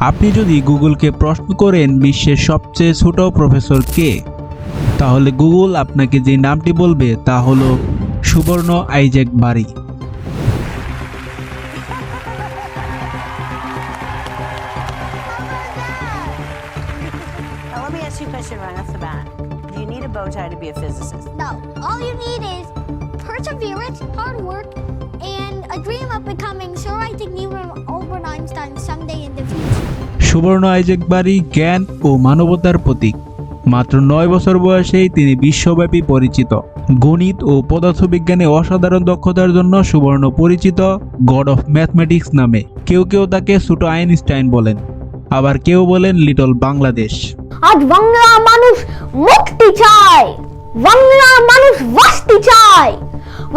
আপনি যদি গুগলকে প্রশ্ন করেন বিশ্বের সবচেয়ে ছোট প্রফেসর কে তাহলে গুগল আপনাকে যে নামটি বলবে তা হলো সুবর্ণ আইজ্যাক বাড়ি bow tie to be a physicist? No, all you need is perseverance, hard work, Subarna Isaac Bari জ্ঞান ও মানবতার প্রতীক। মাত্র নয় বছর বয়সেই তিনি বিশ্বব্যাপী পরিচিত। গণিত ও পদার্থবিজ্ঞানে অসাধারণ দক্ষতার জন্য সুবর্ণ পরিচিত গড অফ ম্যাথমেটিক্স নামে। কেউ কেউ তাকে ছোট আইনস্টাইন বলেন। আবার কেউ বলেন লিটল বাংলাদেশ। আজ বাংলা মানুষ মুক্তি চায়। বাংলা মানুষ বাস্তি চায়।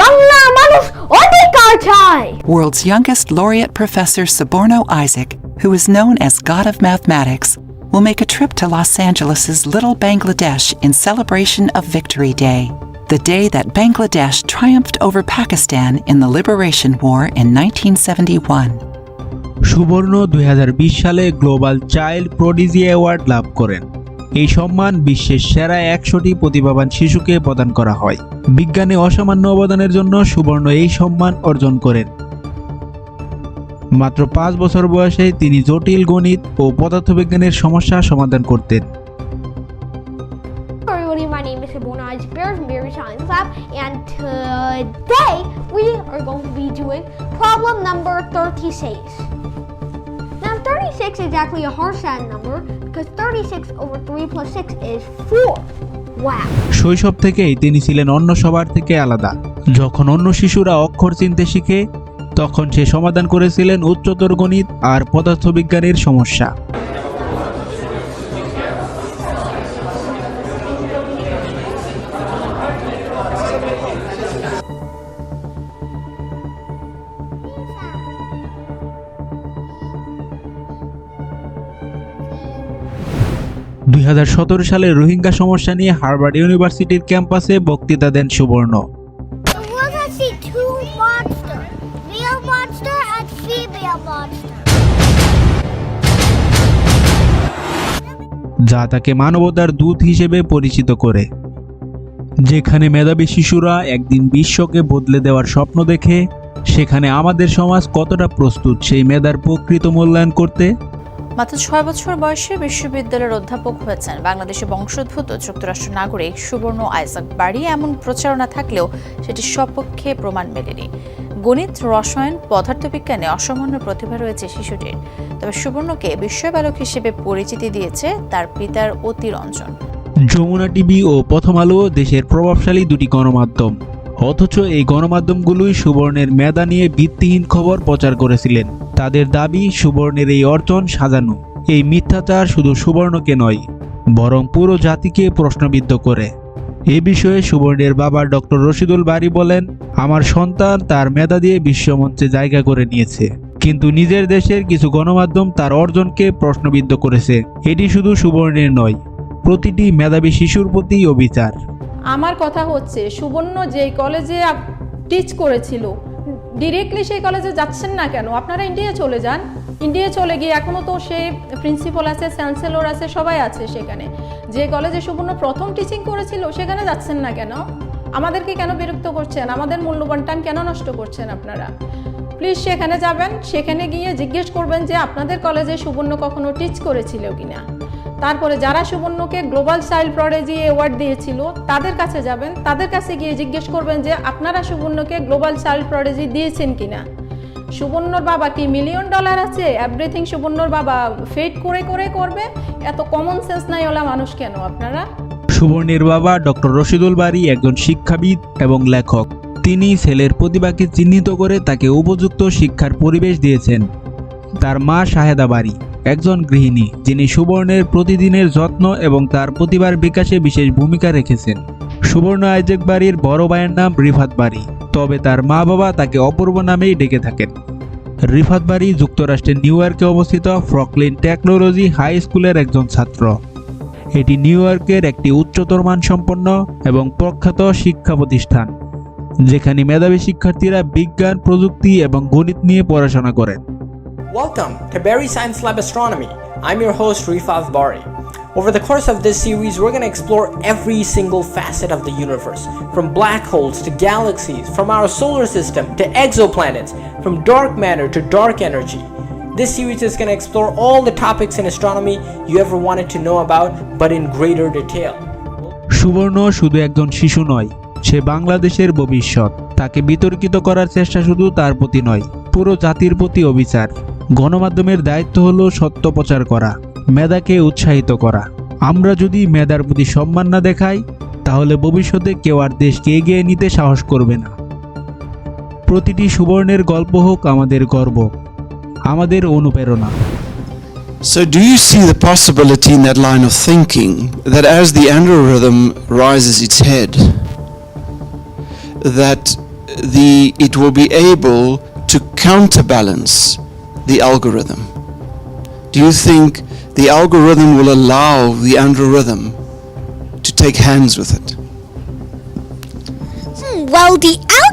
বাংলা মানুষ অধিকার চায়। World's youngest laureate professor Suborno Isaac, who is known as God of Mathematics, will make a trip to Los Angeles' Little Bangladesh in celebration of Victory Day, the day that Bangladesh triumphed over Pakistan in the Liberation War in 1971. Subarna দুই সালে global child prodigy award লাভ করেন এই সম্মান বিশ্বের সেরা একশোটি প্রতিভাবান শিশুকে প্রদান করা হয় বিজ্ঞানে অসামান্য অবদানের জন্য সুবর্ণ এই সম্মান অর্জন করেন মাত্র পাঁচ বছর বয়সে তিনি জটিল গণিত ও পদার্থবিজ্ঞানের সমস্যা সমাধান করতেন my name is Sabona Bear from Berry Science Lab, and today we are going to be doing problem number 36. Now 36 is actually a hard sad number because 36 over 3 plus 6 is 4. Wow. শৈশব থেকেই তিনি ছিলেন অন্য সবার থেকে আলাদা যখন অন্য শিশুরা অক্ষর চিনতে শিখে তখন সে সমাধান করেছিলেন উচ্চতর গণিত আর পদার্থবিজ্ঞানের সমস্যা। দুই হাজার সতেরো সালে রোহিঙ্গা সমস্যা নিয়ে হার্ভার্ড ইউনিভার্সিটির ক্যাম্পাসে বক্তৃতা দেন সুবর্ণ। যা তাকে মানবতার দূত হিসেবে পরিচিত করে। যেখানে মেধাবী শিশুরা একদিন বিশ্বকে বদলে দেওয়ার স্বপ্ন দেখে, সেখানে আমাদের সমাজ কতটা প্রস্তুত সেই মেধার প্রকৃত মূল্যায়ন করতে? মাত্র ছয় বছর বয়সে বিশ্ববিদ্যালয়ের অধ্যাপক হয়েছেন। বাংলাদেশে বংশোদ্ভূত যুক্তরাষ্ট্র নাগরিক সুবর্ণ আইজাক বাড়ি এমন প্রচারণা থাকলেও সেটি সপক্ষে প্রমাণ মেলেনি। গণিত, রসায়ন, পদার্থবিজ্ঞানে অসামান্য প্রতিভা রয়েছে শিশুটির। তবে সুবর্ণকে বিশ্ববালক হিসেবে পরিচিতি দিয়েছে তার পিতার অতিরঞ্জন। যমুনা টিভি ও প্রথম আলো, দেশের প্রভাবশালী দুটি গণমাধ্যম। অথচ এই গণমাধ্যমগুলোই সুবর্ণের মেধা নিয়ে ভিত্তিহীন খবর প্রচার করেছিলেন। তাদের দাবি, সুবর্ণের এই অর্জন সাজানো। এই মিথ্যাচার শুধু সুবর্ণকে নয়, বরং পুরো জাতিকে প্রশ্নবিদ্ধ করে। এ বিষয়ে সুবর্ণের বাবা ডক্টর রশিদুল বারি বলেন, আমার সন্তান তার মেধা দিয়ে বিশ্বমঞ্চে জায়গা করে নিয়েছে। কিন্তু নিজের দেশের কিছু গণমাধ্যম তার অর্জনকে প্রশ্নবিদ্ধ করেছে। এটি শুধু সুবর্ণের নয়, প্রতিটি মেধাবী শিশুর প্রতি অবিচার। আমার কথা হচ্ছে, সুবর্ণ যে কলেজে টিচ করেছিল ডিরেক্টলি সেই কলেজে যাচ্ছেন না কেন? আপনারা ইন্ডিয়া চলে যান। ইন্ডিয়া চলে গিয়ে এখনও তো সেই প্রিন্সিপাল আছে চ্যান্সেলর আছে, সবাই আছে সেখানে। যে কলেজে সুবর্ণ প্রথম টিচিং করেছিল, সেখানে যাচ্ছেন না কেন? আমাদেরকে কেন বিরক্ত করছেন? আমাদের মূল্যবান টাইম কেন নষ্ট করছেন আপনারা? প্লিজ সেখানে যাবেন, সেখানে গিয়ে জিজ্ঞেস করবেন যে আপনাদের কলেজে সুবর্ণ কখনো টিচ করেছিল কিনা? তারপরে যারা সুবর্ণকে গ্লোবাল চাইল্ড প্রডেজি অ্যাওয়ার্ড দিয়েছিল, তাদের কাছে যাবেন, তাদের কাছে গিয়ে জিজ্ঞেস করবেন যে আপনারা সুবর্ণকে গ্লোবাল চাইল্ড প্রডেজি দিয়েছেন কিনা। সুবর্ণর বাবা কি মিলিয়ন ডলার আছে? এভরিথিং সুবর্ণর বাবা ফেট করে করে করবে? এত কমন সেন্স নাই ওলা মানুষ কেন আপনারা? সুবর্ণের বাবা ডক্টর রশিদুল বারি একজন শিক্ষাবিদ এবং লেখক। তিনি ছেলের প্রতিভাকে চিহ্নিত করে তাকে উপযুক্ত শিক্ষার পরিবেশ দিয়েছেন। তার মা শাহেদা বারি। একজন গৃহিণী, যিনি সুবর্ণের প্রতিদিনের যত্ন এবং তার প্রতিভার বিকাশে বিশেষ ভূমিকা রেখেছেন। সুবর্ণ আইজেক বাড়ির বড় ভাইয়ের নাম রিফাত বাড়ি। তবে তার মা বাবা তাকে অপূর্ব নামেই ডেকে থাকেন। রিফাত বাড়ি যুক্তরাষ্ট্রের নিউ ইয়র্কে অবস্থিত ফ্রকলিন টেকনোলজি হাই স্কুলের একজন ছাত্র। এটি নিউ ইয়র্কের একটি উচ্চতর মানসম্পন্ন এবং প্রখ্যাত শিক্ষা প্রতিষ্ঠান, যেখানে মেধাবী শিক্ষার্থীরা বিজ্ঞান, প্রযুক্তি এবং গণিত নিয়ে পড়াশোনা করেন। Welcome to Barry Science Lab Astronomy. I'm your host, Rifat Bari. Over the course of this series, we're going to explore every single facet of the universe from black holes to galaxies, from our solar system to exoplanets, from dark matter to dark energy. This series is going to explore all the topics in astronomy you ever wanted to know about, but in greater detail. সুবর্ণ শুধু একজন শিশু নয় সে বাংলাদেশের ভবিষ্যৎ তাকে বিতর্কিত করার চেষ্টা শুধু তার প্রতি নয় পুরো জাতির প্রতি অবিচার গণমাধ্যমের দায়িত্ব হলো সত্য প্রচার করা মেধাকে উৎসাহিত করা আমরা যদি মেধার প্রতি সম্মান না দেখাই তাহলে ভবিষ্যতে কেউ আর দেশকে এগিয়ে নিতে সাহস করবে না প্রতিটি সুবর্ণের গল্প হোক আমাদের গর্ব আমাদের অনুপ্রেরণা So, do you see the possibility in that line of thinking that as the andro rhythm rises its head, that the it will be able to counterbalance the algorithm? Do you think the algorithm will allow the andro rhythm to take hands with it? Hmm, well, the algorithm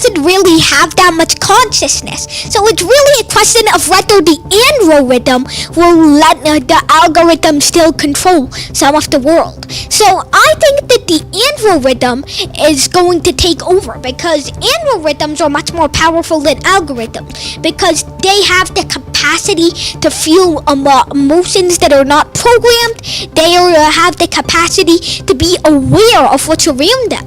doesn't really have that much consciousness. So it's really a question of whether the algorithm will let uh, the algorithm still control some of the world. So I think that the algorithm is going to take over because algorithms are much more powerful than algorithms because they have the capacity to feel emo- emotions that are not programmed. They uh, have the capacity to be aware of what's around them.